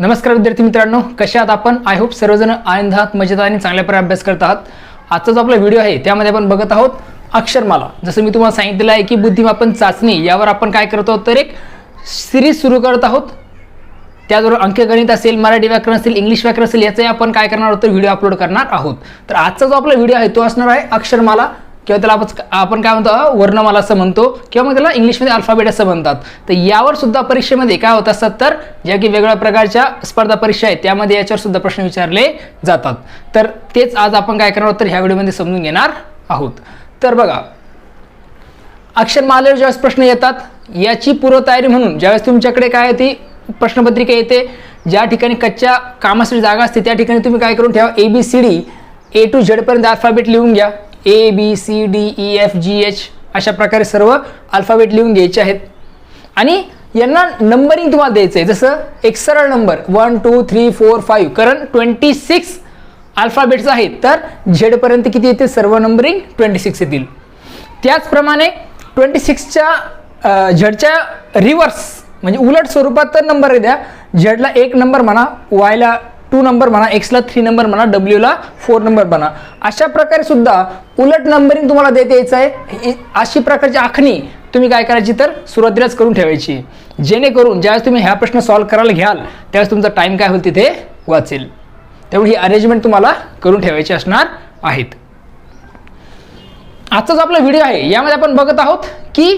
नमस्कार विद्यार्थी मित्रांनो कशा आहात आपण? आय होप सर्वजण आनंद आहात मजेत आणि चांगल्या प्रकारे अभ्यास करत आहात. आजचा जो आपला व्हिडिओ आहे त्यामध्ये आपण बघत आहोत अक्षरमाला. जसं मी तुम्हाला सांगितलेलं आहे की बुद्धिमापन चाचणी यावर आपण काय करत आहोत तर एक सिरीज सुरू करत आहोत. त्याचबरोबर अंकगणित असेल मराठी व्याकरण असेल इंग्लिश व्याकरण असेल याचाही आपण काय करणार आहोत तर व्हिडिओ अपलोड करणार आहोत. तर आजचा जो आपला व्हिडिओ आहे तो असणार आहे अक्षरमाला. किंवा त्याला आपण आपण काय म्हणतो वर्णमाला असं म्हणतो किंवा मग त्याला इंग्लिशमध्ये अल्फाबेट असं म्हणतात. तर यावर सुद्धा परीक्षेमध्ये काय होत असतात तर ज्या की वेगवेगळ्या प्रकारच्या स्पर्धा परीक्षा आहेत त्यामध्ये याच्यावर सुद्धा प्रश्न विचारले जातात. तर तेच आज आपण काय करणार आहोत तर ह्या व्हिडिओमध्ये समजून घेणार आहोत. तर बघा अक्षरमालेवर ज्यावेळेस प्रश्न येतात याची पूर्वतयारी म्हणून ज्यावेळेस तुमच्याकडे काय ती प्रश्नपत्रिका येते ज्या ठिकाणी कच्च्या कामासाठी जागा असते त्या ठिकाणी तुम्ही काय करून ठेवा A B C D A to झेडपर्यंत alphabet लिहून घ्या. A B C D E F G H अशा प्रकारे सर्व अल्फाबेट लिहून घ्यायचे आहेत. आणि यांना नंबरिंग तुम्हाला द्यायचं आहे जसं एक सरळ number one two three four five कारण ट्वेंटी सिक्स अल्फाबेट्स आहेत. तर झेडपर्यंत किती येते सर्व नंबरिंग ट्वेंटी सिक्स येतील. त्याचप्रमाणे ट्वेंटी सिक्सच्या झेडच्या रिव्हर्स म्हणजे उलट स्वरूपात तर नंबर द्या. झेडला एक नंबर म्हणा वायला टू नंबर म्हणा एक्सला थ्री नंबर म्हणा डब्ल्यूला फोर नंबर म्हणा अशा प्रकारे सुद्धा उलट नंबरिंग तुम्हाला देता यायचं आहे. अशी प्रकारची आखणी तुम्ही काय करायची तर सुरुवातीलाच करून ठेवायची. जेणेकरून ज्यावेळेस तुम्ही ह्या प्रश्न सॉल्व्ह करायला घ्याल त्यावेळेस तुमचा टाईम काय होईल तिथे वाचेल. त्यामुळे ही अरेंजमेंट तुम्हाला करून ठेवायची असणार आहेत. आजचा जो आपला व्हिडिओ आहे यामध्ये आपण बघत आहोत की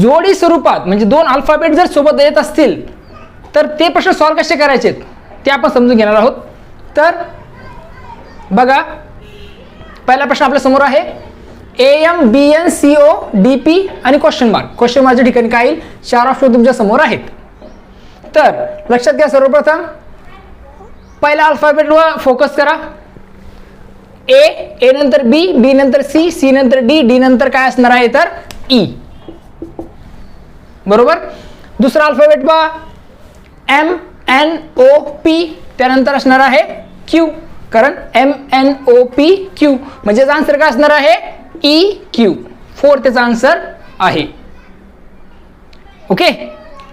जोडी स्वरूपात म्हणजे दोन अल्फाबेट जर सोबत येत असतील तर ते प्रश्न सॉल्व्ह कसे करायचे ते आपण समजून घेणार आहोत. तर बघा पहिला प्रश्न आपल्यासमोर आहे. A M B N C O D P आणि क्वेश्चन मार्क क्वेश्चन मार्कच्या ठिकाणी काय येईल? चार ऑप्शन तुमच्यासमोर आहेत. तर लक्षात घ्या सर्वप्रथम. पहिल्या अल्फाबेटवर फोकस करा. ए ए नंतर बी बी नंतर सी सी नंतर डी डी नंतर काय असणार आहे? तर ई बरोबर? दुसरा अल्फाबेट पहा. एम एन ओ पी त्यानंतर असणार आहे क्यू कारण M N O P Q म्हणजेच आन्सर काय असणार आहे? ई क्यू फोर त्याचा आन्सर आहे. ओके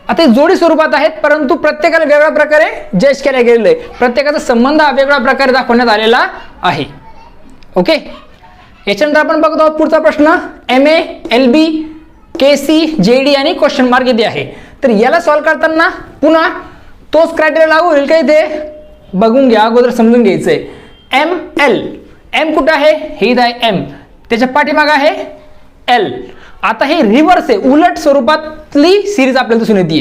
आता जोडी स्वरूपात आहेत परंतु प्रत्येकाला वेगळ्या प्रकारे जज केल्या गेलेलं. आहे प्रत्येकाचा संबंध हा वेगळ्या प्रकारे दाखवण्यात आलेला आहे. ओके याच्यानंतर आपण बघतो आहोत पुढचा प्रश्न. M A L B K C J D आणि क्वेश्चन मार्क इथे आहे? तर याला सॉल्व्ह करताना पुन्हा तोच क्रायटेरिया लागू होईल का इथे? बघून घ्या अगोदर समजून घ्यायचंय. एम एल एम कुठं आहे? हे इथं आहे एम त्याच्या पाठीमाग आहे एल आता हे रिव्हर्स आहे. उलट स्वरूपातली सिरीज आपल्याला दिसून येते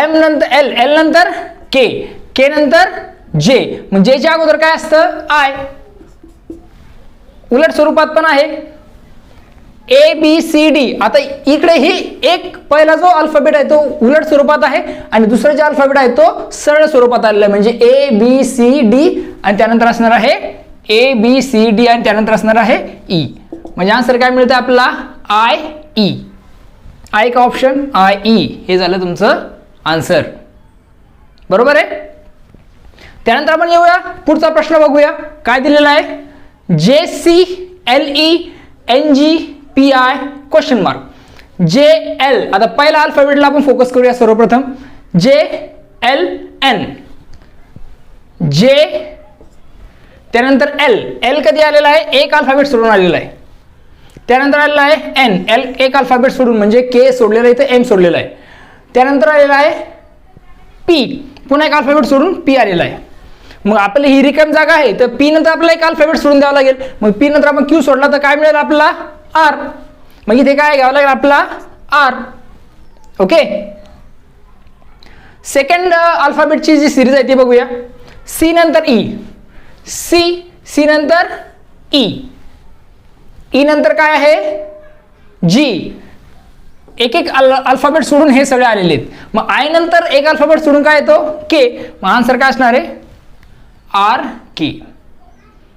एम नंतर एल एल नंतर के के नंतर जे म्हणजे जेच्या अगोदर काय असतं? आय उलट स्वरूपात पण आहे. ए बी सी डी आता इकडे ही एक पहिला जो अल्फाबेट आहे तो उलट स्वरूपात आहे आणि दुसरा जो अल्फाबेट आहे तो सरळ स्वरूपात आलेला आहे. म्हणजे ए बी सी डी आणि त्यानंतर असणार आहे ए बी सी डी आणि त्यानंतर असणार आहे ई म्हणजे आन्सर काय मिळतं आपला आय ई e. आय का ऑप्शन आय ई हे झालं तुमचं आन्सर बरोबर आहे? त्यानंतर आपण येऊया पुढचा प्रश्न बघूया. काय दिलेला आहे? जे C L E N G P I question mark J L आता पहिला अल्फाबेटला आपण फोकस करूया सर्वप्रथम. जे एल एन जे त्यानंतर एल एल कधी आलेला आहे? एक अल्फाबेट सोडून आलेला आहे. त्यानंतर आलेला आहे एन एल एक अल्फाबेट सोडून म्हणजे के सोडलेलं आहे इथे एम सोडलेलं आहे. त्यानंतर आलेला आहे पी पुन्हा एक अल्फाबेट सोडून पी आलेला आहे. मग आपली ही रिकाम जागा आहे तर पी नंतर आपल्याला एक अल्फाबेट सोडून द्यावा लागेल. मग पी नंतर आपण क्यू सोडला तर काय मिळेल आपला आर मग म्हणजे इथे काय घ्यावं लागेल आपला? आर ओके सेकंड अल्फाबेटची जी सिरीज आहे ती बघूया. सी नंतर ई सी सी नंतर ई ई नंतर काय आहे? जी एक एक अल अल्फाबेट सोडून हे सगळे आलेले आहेत. मग आय नंतर एक अल्फाबेट सोडून काय येतो? के मग आन्सर काय असणार आहे? आर के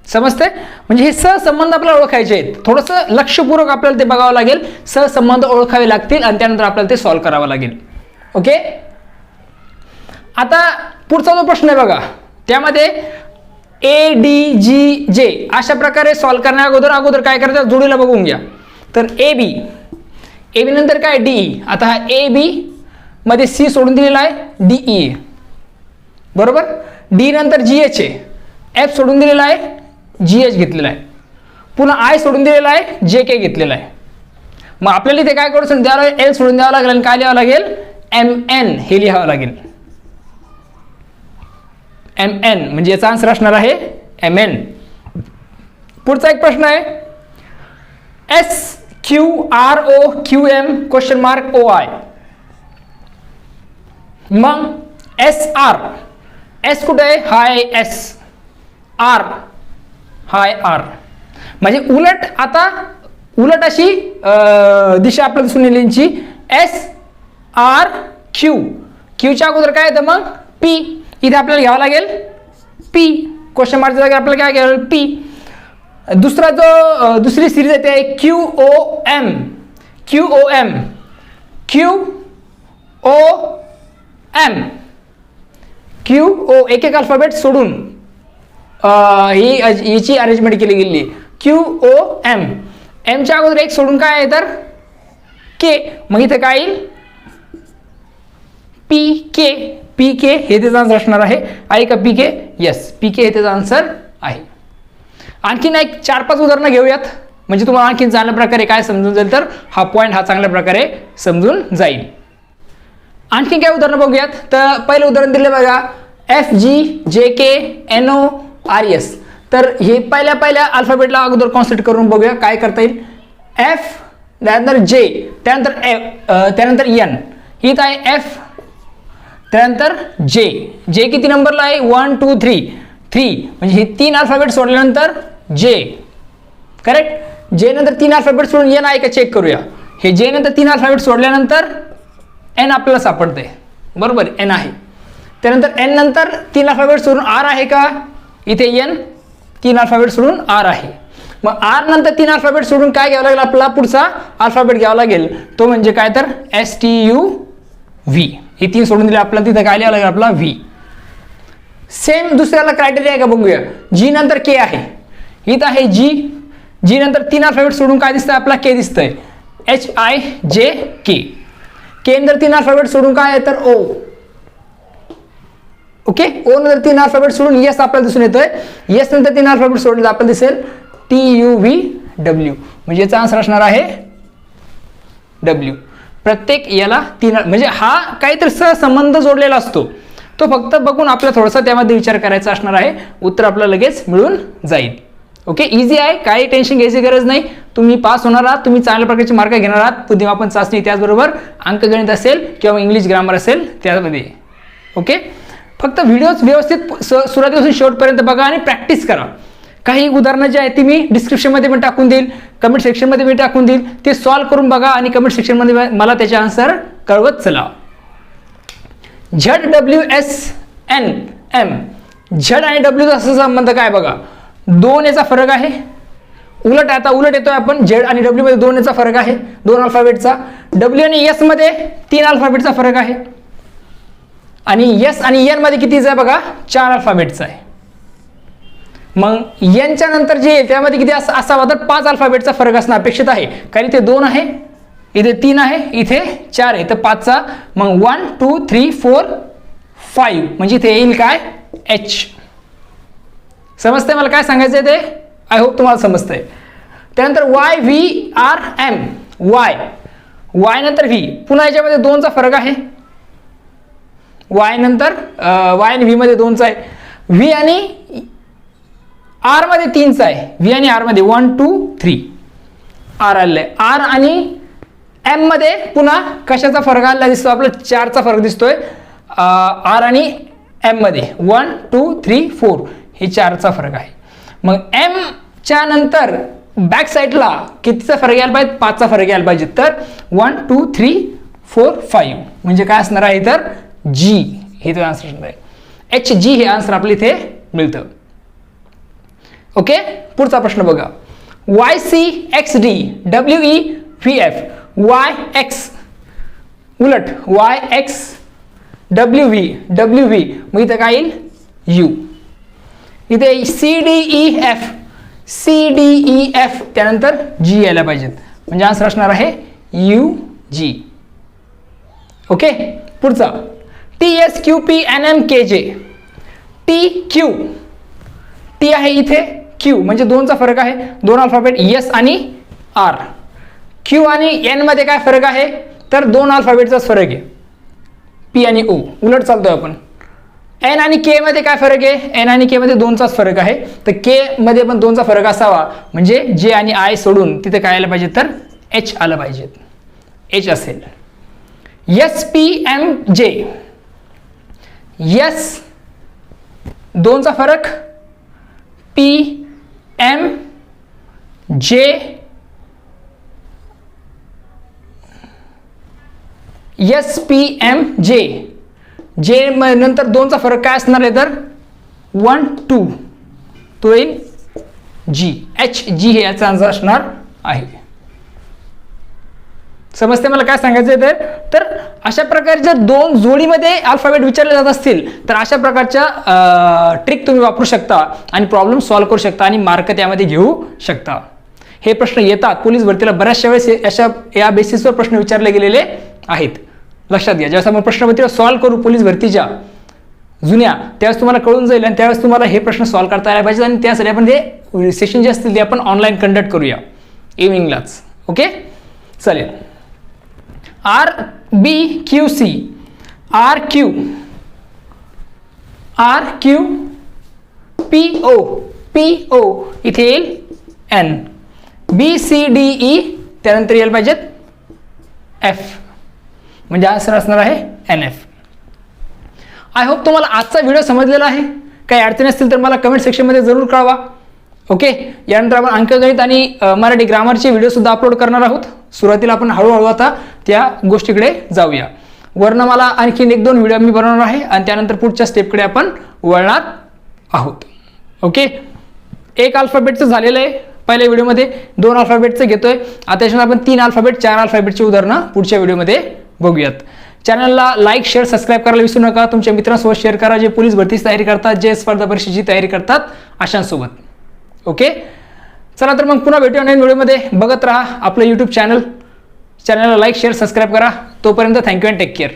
समजते म्हणजे हे सहसंबंध आपल्याला ओळखायचे आहेत. थोडंसं लक्षपूर्वक आपल्याला ते बघावं लागेल. सहसंबंध ओळखावे लागतील आणि त्यानंतर आपल्याला ते सॉल्व्ह करावं लागेल. ओके आता पुढचा जो प्रश्न आहे बघा. त्यामध्ये ए डी जी जे अशा प्रकारे सॉल्व्ह करण्या अगोदर अगोदर काय करायचं? जोडीला बघून घ्या. तर ए बी ए बी नंतर काय? डी आता हा ए बी मध्ये सी सोडून दिलेला आहे. D E e. बरोबर? डी नंतर जी एच ए एफ सोडून दिलेला आहे. जी एच घेतलेला आहे. पुन्हा आय सोडून दिलेला आहे जे के घेतलेला आहे. मग आपल्याला इथे काय करू द्यावं लागेल एल सोडून द्यावं लागेल आणि काय लिहावं लागेल? एम एन हे लिहावं लागेल. एम एन म्हणजे याचा आन्सर असणार आहे एम एन पुढचा एक प्रश्न आहे. S Q R O Q M question mark O I मग एस आर एस कुठे आहे? हाय एस आर हाय आर. म्हणजे उलट आता उलट अशी दिशा आपल्याला दिसून येईल एस आर क्यू क्यूच्या अगोदर काय येतं मग? पी इथे आपल्याला घ्यावं लागेल. पी क्वेश्चन मार्कच्या जागी आपल्याला काय घ्यावं लागेल? पी दुसरा जो दुसरी सिरीज आहे ते आहे Q O M Q O M Q O M Q O एक एक अल्फाबेट सोडून. ही हिची अरेंजमेंट केली गेली. क्यू ओ एम एमच्या अगोदर एक सोडून काय आहे तर? के मग इथे काय येईल? पी के पी के हे त्याचा आन्सर असणार आहे. आहे का P K yes P K हे त्याचा आन्सर आहे. आणखीन एक चार पाच उदाहरणं घेऊयात. म्हणजे तुम्हाला आणखीन चांगल्या प्रकारे काय समजून जाईल तर? हा पॉईंट हा चांगल्या प्रकारे समजून जाईल. आणखीन काय उदाहरणं बघूयात. तर पहिलं उदाहरण दिलं बघा. F G J K N O R S तर हे पहिल्या पहिल्या अल्फाबेटला अगोदर कॉन्सेंट करून बघूया काय करता येईल? एफ त्यानंतर जे त्यानंतर एफ त्यानंतर एन ही आहे एफ त्यानंतर जे जे किती नंबरला आहे? वन टू थ्री थ्री म्हणजे हे तीन अल्फाबेट सोडल्यानंतर जे करेक्ट जे नंतर तीन अल्फाबेट सोडून एन आहे का? चेक करूया. हे जे नंतर तीन अल्फाबेट सोडल्यानंतर एन आपल्याला सापडते बरोबर एन आहे. त्यानंतर एन नंतर तीन अल्फाबेट सोडून आर आहे का? इथे एन तीन अल्फाबेट सोडून आर आहे. मग आर नंतर तीन अल्फाबेट सोडून काय घ्यावं लागेल? आपला पुढचा अल्फाबेट घ्यावा लागेल. तो म्हणजे काय तर? एस टी यू व्ही हे तीन सोडून दिले आपल्याला तिथं काय लिहावं लागेल? आपला व्ही सेम दुसऱ्याला क्रायटेरिया आहे का बघूया. जी नंतर के आहे. इथं आहे जी जी नंतर तीन अल्फाबेट सोडून काय दिसतंय? आपला के दिसतंय. एच आय जे के के नंतर तीन अल्फाबेट सोडून काय आहे? तर ओ ओके? ओ नंतर तीन अल्फाबेट सोडून येस आपल्याला दिसून येतोय येस नंतर तीन अल्फाबेट सोडून आपल्याला दिसेल टी यू व्ही डब्ल्यू म्हणजे याचा आन्सर असणार आहे डब्ल्यू प्रत्येक याला तीन म्हणजे हा काहीतरी सहसंबंध जोडलेला असतो. तो फक्त बघून आपल्याला थोडासा त्यामध्ये विचार करायचा असणार आहे. उत्तर आपल्याला लगेच मिळून जाईल. ओके? इझी आहे काही टेन्शन घ्यायची गरज नाही. तुम्ही पास होणार आहात तुम्ही चांगल्या प्रकारचे मार्क घेणार आहात. बुद्धिमापन चाचणी त्याचबरोबर अंकगणित असेल किंवा इंग्लिश ग्रामर असेल त्यामध्ये. ओके? फक्त व्हिडिओज व्यवस्थित स- सुरुवातीपासून शेवटपर्यंत बघा आणि प्रॅक्टिस करा. काही उदाहरणं जी आहेत ती मी डिस्क्रिप्शनमध्ये पण टाकून देईल कमेंट सेक्शनमध्ये मी टाकून देईल. ते सॉल्व करून बघा आणि कमेंट सेक्शनमध्ये मला त्याचे आन्सर कळवत चला. Z W S N M Z आणि डब्ल्यूचा असा संबंध काय बघा? दोन याचा फरक आहे. उलट आता उलट येतोय आपण. झेड आणि डब्ल्यू मध्ये दोन याचा फरक आहे. दोन अल्फाबेटचा डब्ल्यू आणि एसमध्ये तीन अल्फाबेटचा फरक आहे. आणि एस आणि एनमध्ये कितीचा आहे बघा? चार अल्फाबेटचा आहे. मग यांच्या नंतर जे त्यामध्ये किती अस असावा? तर पाच अल्फाबेटचा फरक असणं अपेक्षित आहे. कारण इथे दोन आहे इथे तीन आहे इथे चार आहे. तर पाचचा मग one two three four five म्हणजे इथे येईल काय? एच समजतंय मला काय सांगायचं आहे ते? आय होप तुम्हाला समजतंय. त्यानंतर Y V R M Y Y नंतर व्ही पुन्हा याच्यामध्ये दोनचा फरक आहे. वाय नंतर वाय आणि व्ही मध्ये दोनचा आहे. व्ही आणि आरमध्ये तीनचा आहे. व्ही आणि आरमध्ये वन टू थ्री आर आलेलं आहे. आर आणि एममध्ये पुन्हा कशाचा फरक आलेला दिसतो? आपला चारचा फरक दिसतोय. आर आणि एममध्ये वन टू थ्री फोर हे चारचा फरक आहे. मग एम च्या नंतर बॅक साईडला कितीचा फरक यायला पाहिजे? पाचचा फरक यायला पाहिजे. तर one two three four five म्हणजे काय असणार आहे? तर जी हे तर आन्सर असणार आहे. एच जी हे आन्सर आपल्या इथे मिळतं. ओके पुढचा प्रश्न बघा. Y C X D W E V F Y X उलट. Y X W V W V मग इथं काय येईल? यू इथे C D E F C D E F त्यानंतर जी यायला पाहिजेत. म्हणजे आन्सर असणार आहे यू जी ओके पुढचा. T S Q P N M K J T Q T आहे इथे क्यू म्हणजे दोनचा फरक आहे. दोन अल्फाबेट एस आणि आर क्यू आणि एनमध्ये काय फरक आहे? तर दोन अल्फाबेटचाच फरक आहे. पी आणि ओ उलट चालतोय आपण. एन आणि के मध्ये काय फरक आहे? एन आणि के मध्ये दोनचाच फरक आहे. तर के मध्ये पण दोनचा फरक असावा. म्हणजे जे आणि आय सोडून तिथे काय आलं पाहिजे? तर एच आलं पाहिजे. एच असेल. S P M J yes दोनचा फरक. P M J S P M J J नंतर दोनचा फरक काय असणार आहे तर? वन टू तो येईल जी एच जी हे याचा आन्सर असणार आहे. समजते मला काय सांगायचं आहे तर तर अशा प्रकारच्या दोन जोडीमध्ये अल्फाबेट विचारले जात असतील तर अशा प्रकारच्या ट्रिक तुम्ही वापरू शकता आणि प्रॉब्लेम सॉल्व्ह करू शकता आणि मार्क त्यामध्ये घेऊ शकता. हे प्रश्न येतात. पोलीस भरतीला बऱ्याचशा वेळेस अशा या बेसिसवर प्रश्न विचारले गेलेले आहेत. लक्षात घ्या. ज्यावेळेस आपण प्रश्नपत्रिका सॉल्व्ह करू पोलीस भरतीच्या जुन्या त्यावेळेस तुम्हाला कळून जाईल आणि त्यावेळेस तुम्हाला हे प्रश्न सॉल्व्ह करता यायला पाहिजे आणि त्यासाठी आपण ते सेशन जे असतील ते आपण ऑनलाईन कंडक्ट करूया. इव्हिनिंगलाच ओके चालेल. R B Q C. R Q. R Q. P O. P O. इथे येईल N. B C D E. त्यानंतर यायला पाहिजेत एफ. म्हणजे आन्सर असणार आहे एन एफ. आय होप तुम्हाला आजचा व्हिडिओ समजलेला आहे. काही अडचणी असतील तर मला कमेंट सेक्शनमध्ये जरूर कळवा. ओके? यानंतर आपण अंकगणित आणि मराठी ग्रामरचे व्हिडिओसुद्धा अपलोड करणार आहोत. सुरुवातीला आपण हळूहळू आता त्या गोष्टीकडे जाऊया. वर्णमाला मला आणखीन एक दोन व्हिडिओ मी बनवणार आहे आणि त्यानंतर पुढच्या स्टेपकडे आपण वळणार आहोत. ओके? एक अल्फाबेटचं झालेलं आहे. पहिल्या व्हिडिओमध्ये दोन अल्फाबेटचं घेतोय. आता त्याच्यानंतर आपण तीन अल्फाबेट चार अल्फाबेटची उदाहरणं पुढच्या व्हिडिओमध्ये बघूयात. चॅनलला लाईक शेअर सबस्क्राईब करायला विसरू नका. तुमच्या मित्रांसोबत शेअर करा. जे पोलीस भरतीची तयारी करतात जे स्पर्धा परीक्षेची तयारी करतात अशांसोबत. ओके? चला तर मग पुन्हा भेटूया नवीन व्हिडिओमध्ये. बघत राहा आपलं यूट्यूब चॅनल चॅनलला लाईक शेअर सबस्क्राईब करा. तोपर्यंत थँक्यू अँड टेक केअर